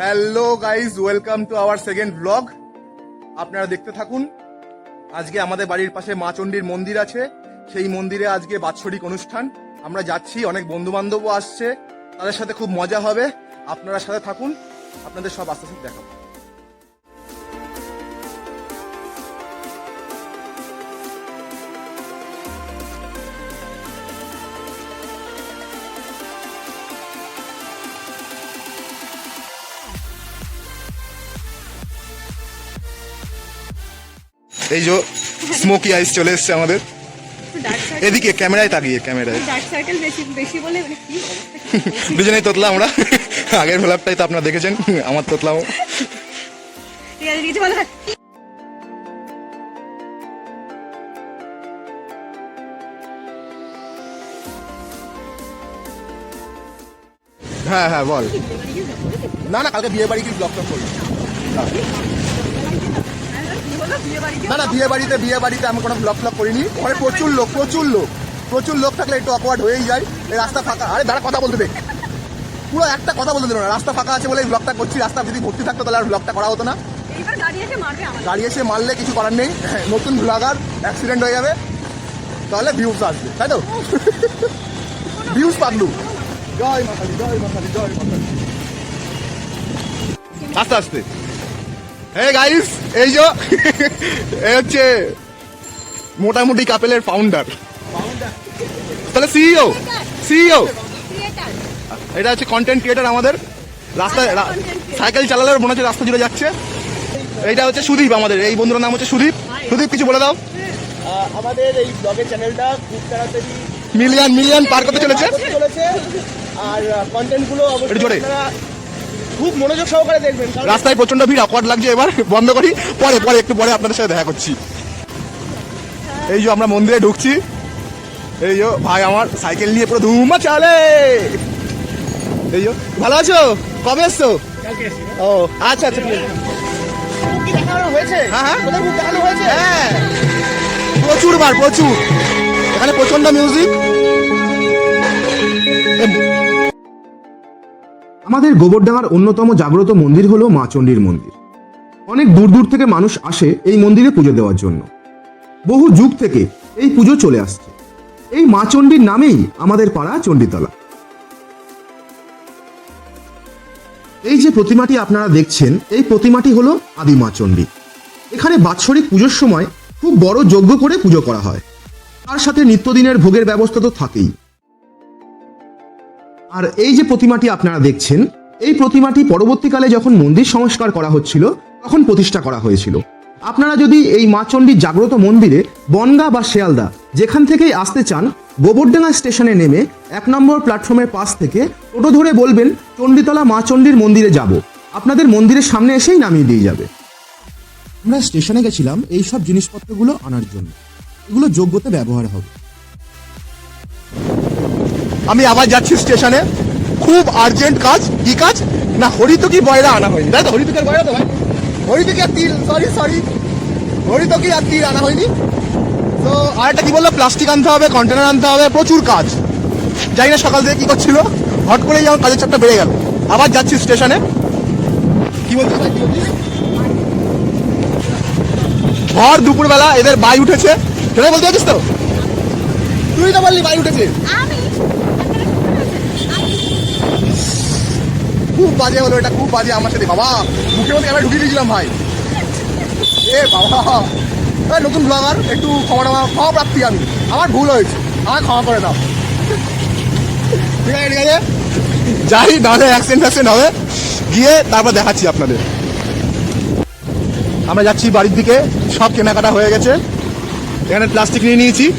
Hello guys welcome to our second blog. আপনারা দেখতে থাকুন, আজকে আমাদের বাড়ির পাশে মা চণ্ডীর মন্দির আছে। সেই মন্দিরে আজকে বাৎসরিক অনুষ্ঠান। আমরা যাচ্ছি, অনেক বন্ধু বান্ধবও আসছে। তাদের সাথে খুব মজা হবে। আপনারা সাথে থাকুন, আপনাদের সব আস্তে আস্তে দেখাবো। এই যে স্মোকি আইস চলে এসছে আমাদের। এদিকে ক্যামেরায় তাকিয়ে ক্যামেরায়। মানে? দুজনেই তোতলা আমরা। আগের ভ্লগটাই তো আপনারা দেখেছেন আমার তোতলাও। হ্যাঁ হ্যাঁ বল। না না কালকে বিয়ে বাড়ি কি ব্লগ টক করি না না বিয়ে বাড়িতে বিয়ে বাড়িতে আমি কোনো ব্লগ ফ্লগ করিনি। ওখানে প্রচুর লোক প্রচুর লোক প্রচুর লোক থাকলে একটু অকওয়ার্ড হয়েই যায়। এই রাস্তা ফাঁকা। আরে দাঁড়া কথা বলতে দে। পুরো একটা কথা বলতে দিল না। রাস্তা ফাঁকা আছে বলে এই ব্লগটা করছি। রাস্তা যদি ভর্তি থাকতো তাহলে আর ব্লগটা করা হতো না। গাড়ি এসে মারলে কিছু করার নেই। নতুন ব্লগার অ্যাক্সিডেন্ট হয়ে যাবে। তাহলে ভিউজ আসবে তাই তো? ভিউজ পাগলু। জয় মাতালি জয় মাতালি জয় মাতালি আস্তে আস্তে। হে গাইস এই যে এই হচ্ছে মোটামুটি কাপেলের ফাউন্ডার তাহলে সিইও সিইও এটা হচ্ছে কন্টেন্ট ক্রিয়েটার আমাদের। রাস্তায় সাইকেল চালালে মনে হচ্ছে রাস্তা জুড়ে যাচ্ছে। এইটা হচ্ছে সুদীপ আমাদের। এই বন্ধুর নাম হচ্ছে সুদীপ। সুদীপ কিছু বলে দাও। আমাদের এই ব্লগের চ্যানেলটা খুব তাড়াতাড়ি মিলিয়ন মিলিয়ন পার করতে চলেছে। আর কন্টেন্টগুলো অবশ্যই আপনারা খুব মনোযোগ সহকারে দেখবেন রাস্তায় প্রচণ্ড ভিড় অকওয়ার্ড লাগছে এবার বন্ধ করি। পরে পরে একটু পরে আপনাদের সাথে দেখা করছি। এই যে আমরা মন্দিরে ঢুকছি। এই যে ভাই আমার সাইকেল নিয়ে পুরো ধুমা চালে। এই যে ভালো আছো? কবে এসছো? ও আচ্ছা আচ্ছা হয়েছে? হ্যাঁ, হ্যাঁ। হ্যাঁ। প্রচুর বার প্রচুর। এখানে প্রচণ্ড মিউজিক আমাদের গোবরডাঙ্গার অন্যতম জাগ্রত মন্দির হলো মা চণ্ডীর মন্দির। অনেক দূর দূর থেকে মানুষ আসে এই মন্দিরে পুজো দেওয়ার জন্য। বহু যুগ থেকে এই পুজো চলে আসছে। এই মা চণ্ডীর নামেই আমাদের পাড়া চণ্ডীতলা। এই যে প্রতিমাটি আপনারা দেখছেন, এই প্রতিমাটি হলো আদি মা চণ্ডী। এখানে বাৎসরিক পুজোর সময় খুব বড় যজ্ঞ করে পুজো করা হয়। তার সাথে নিত্যদিনের ভোগের ব্যবস্থা তো থাকেই। আর এই যে প্রতিমাটি আপনারা দেখছেন, এই প্রতিমাটি পরবর্তীকালে যখন মন্দির সংস্কার করা হচ্ছিল, তখন প্রতিষ্ঠা করা হয়েছিল। আপনারা যদি এই মা চণ্ডীর জাগ্রত মন্দিরে বনগা বা শেয়ালদা যেখান থেকেই আসতে চান, গোবরডাঙ্গা স্টেশনে নেমে এক নম্বর প্ল্যাটফর্মের পাশ থেকে টোটো ধরে বলবেন, চণ্ডীতলা মা চণ্ডীর মন্দিরে যাব। আপনাদের মন্দিরের সামনে এসেই নামিয়ে দিয়ে যাবে। আমরা স্টেশনে গেছিলাম এই সব জিনিসপত্রগুলো আনার জন্য। এগুলো যোগ্যতে ব্যবহার হবে। আমি আবার যাচ্ছি স্টেশনে। খুব আর্জেন্ট কাজ। কি কাজ? না, হরিতকি বয়রা আনা হয়নি। তাই হরিতকের বয়রা তো ভাই। হরিতকি আর তিল সরি সরি হরিতকি আর তিল আনা হয়নি। তো আর আরেকটা কি বলল? প্লাস্টিক আনতে হবে কন্টেনার আনতে হবে, প্রচুর কাজ। জানি না সকাল থেকে কি করছিল। হট করেই আমার কাজের চাপটা বেড়ে গেল। আবার যাচ্ছি স্টেশনে। কি বলছিস ভর দুপুরবেলা, এদের বাই উঠেছে। সেটা বলতে পারছিস তো? তুই তো বললি বাই উঠেছে। আমি? খুব বাজে হলো এটা, খুব বাজে আমার সাথে, বাবা। মুখের মধ্যে ক্যামেরা ঢুকিয়ে দিয়েছিলাম, ভাই। এ, বাবা। নতুন ব্লগার একটু ক্ষমা টমা, ক্ষমা প্রাপ্তি আমি। আমার ভুল হয়েছে। আমার ক্ষমা করে দাও। ঠিক আছে ঠিক আছে? যাই, নাহলে অ্যাক্সিডেন্ট ফ্যাক্সিডেন্ট হবে। গিয়ে তারপর দেখাচ্ছি আপনাদের। আমরা যাচ্ছি বাড়ির দিকে। সব কেনাকাটা হয়ে গেছে। এখানে প্লাস্টিক নিয়ে নিয়েছি।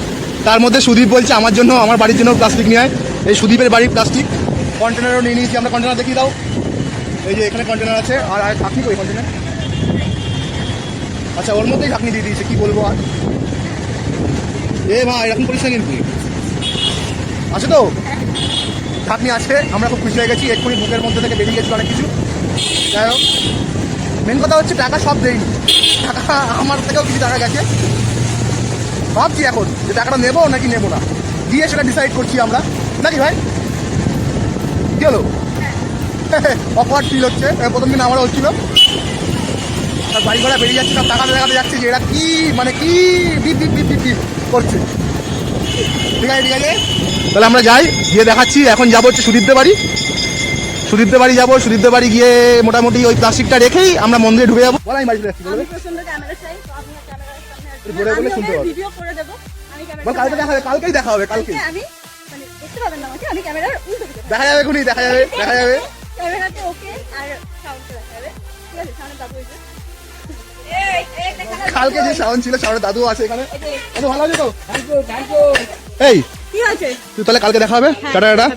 তার মধ্যে সুদীপ বলছে, আমার জন্য, আমার বাড়ির জন্য প্লাস্টিক নিয়ে এই সুদীপের বাড়ির প্লাস্টিক কন্টেনারও নিয়ে নিয়েছি, আমরা কন্টেনার দেখিয়ে দাও। এই যে এখানে কন্টেনার আছে, আর আর ঢাকনি কই কন্টেনার আচ্ছা ওর মধ্যেই ঢাকনি দিয়ে দিয়েছে, কি বলব আর? এ ভাই, এরকম করিস না কিন্তু। আছে তো? ঢাকনি আছে, আমরা খুব খুশি হয়ে গেছি, এক্ষুনি বুকের মধ্যে থেকে বেরিয়ে গেছি অনেক কিছু। যাই হোক মেন কথা হচ্ছে টাকা সব দেয়নি। টাকা আমার থেকেও কিছু টাকা গেছে। ভাবছি এখন যে টাকাটা নেব নাকি নেব না। দিয়ে সেটা ডিসাইড করছি আমরা। নাকি ভাই? হলো অকওয়ার্ড ফিল হচ্ছে। প্রথম দিন আমারও হচ্ছিল। সব বাড়ি ঘোড়া বেরিয়ে যাচ্ছে সব টাকাতে দেখাতে যাচ্ছে যে এরা কি মানে কি beep beep beep beep beep করছে। ঠিক আছে ঠিক আছে। তাহলে আমরা যাই গিয়ে দেখাচ্ছি। এখন যাব হচ্ছে সুদীপদের বাড়ি। সুদীপদের বাড়ি যাব। সুদীপদের বাড়ি গিয়ে মোটামুটি ওই প্লাস্টিকটা রেখেই আমরা মন্দিরে ঢুকে যাব। বলাই ক্যামেরার সামনে আসবেন। বলে শুনতে আমি বল কালকে দেখা হবে কালকেই। দেখা হবে কালকে আমি পাবেন না আমাকে আমি ক্যামেরার উল্টো দিকে দেখা যাবে এখনই দেখা যাবে দেখা যাবে। ক্যামেরাতে ওকে আর সাউন্ডটা দেখা যাবে ঠিক আছে সামনে যাবে। কালকে যে সাউন্ড ছিল সাউন্ড দাদু আছে এখানে। দাদু ভালো আছে তো? এই কি আছে তুই তাহলে কালকে দেখা হবে? হ্যাঁ, টাটা।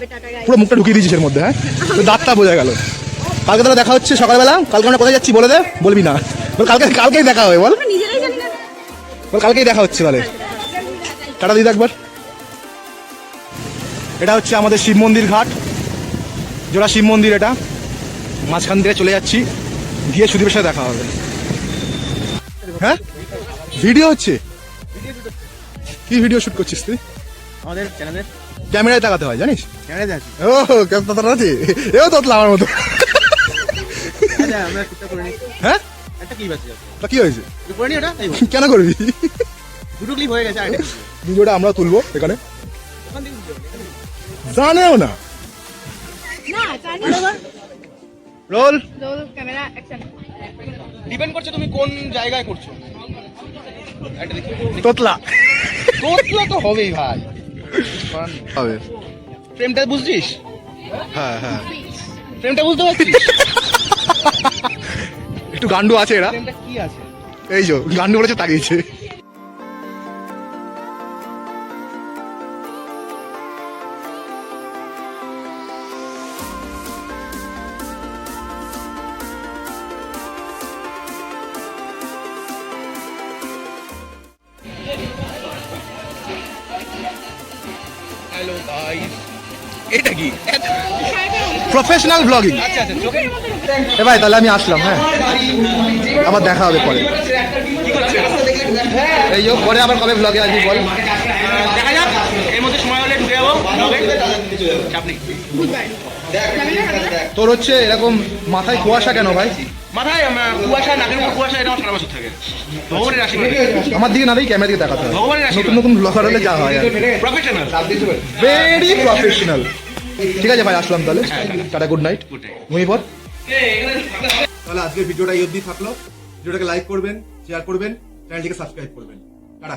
পুরো মুখটা ঢুকিয়ে দিয়েছিস এর মধ্যে হ্যাঁ? তো দাঁতটা বোঝা গেল। কালকে তাহলে দেখা হচ্ছে সকালবেলা। কালকে আমরা কোথায় যাচ্ছি বলে দে বলবি না। বল কালকে কালকেই দেখা হবে বল কালকেই দেখা হচ্ছে তাহলে। টাটা দিদি একবার। এটা হচ্ছে আমাদের শিব মন্দির ঘাট। জোড়া শিব মন্দির এটা। মাঝখান থেকে চলে যাচ্ছি। গিয়ে সুদীপের সাথে দেখা হবে। হ্যাঁ? ভিডিও হচ্ছে? কি ভিডিও শুট করছিস তুই? আমাদের চ্যানেলে ক্যামেরায় তাকাতে হয় জানিস? ও কেমন আছে এও তোতলা আমার মতো। আচ্ছা হ্যাঁ? তা কি হয়েছে? কেন করবি? দুটো ক্লিপ হয়ে গেছে ভিডিওটা আমরা তুলবো এখানে। জানেও না। Roll? Roll camera action depend করছে তুমি কোন জায়গায় করছ। তোতলা। তোতলা তো হবেই ভাই। হবে। ফ্রেমটা বুঝছিস? হ্যাঁ হ্যাঁ। ফ্রেমটা বুঝতে পারছিস? একটু গান্ডু আছে এরা। ফ্রেমটা কি আছে? এই যে গান্ডু বলেছে তাকিয়েছে। এটা কি? প্রফেশনাল ব্লগিং আচ্ছা আচ্ছা চোখে। এ ভাই তাহলে আমি আসলাম হ্যাঁ? আবার দেখা হবে পরে। এই যে পরে আবার কবে ব্লগে আসবি বল? দেখা যাক এর মধ্যে সময় হলে ঢুকে যাব তোর হচ্ছে এরকম মাথায় কুয়াশা কেন ভাই? মাথায় কুয়াশা নাকের উপর কুয়াশা এটা সারা বছর থাকে। ভগবানের আশীর্বাদ। আমার দিকে না দিকে ক্যামেরা দিকে দেখাতে হয় ভগবানের নতুন আশীর্বাদ। নতুন ব্লগার হলে যা হয় প্রফেশনাল ভেরি প্রফেশনাল ঠিক আছে ভাই আসলাম তাহলে। টাটা গুড নাইট Good ঘুমিয়ে পর তাহলে আজকের ভিডিওটা এই অবধি থাকল। ভিডিওটাকে লাইক করবেন শেয়ার করবেন চ্যানেলটিকে সাবস্ক্রাইব করবেন। টাটা।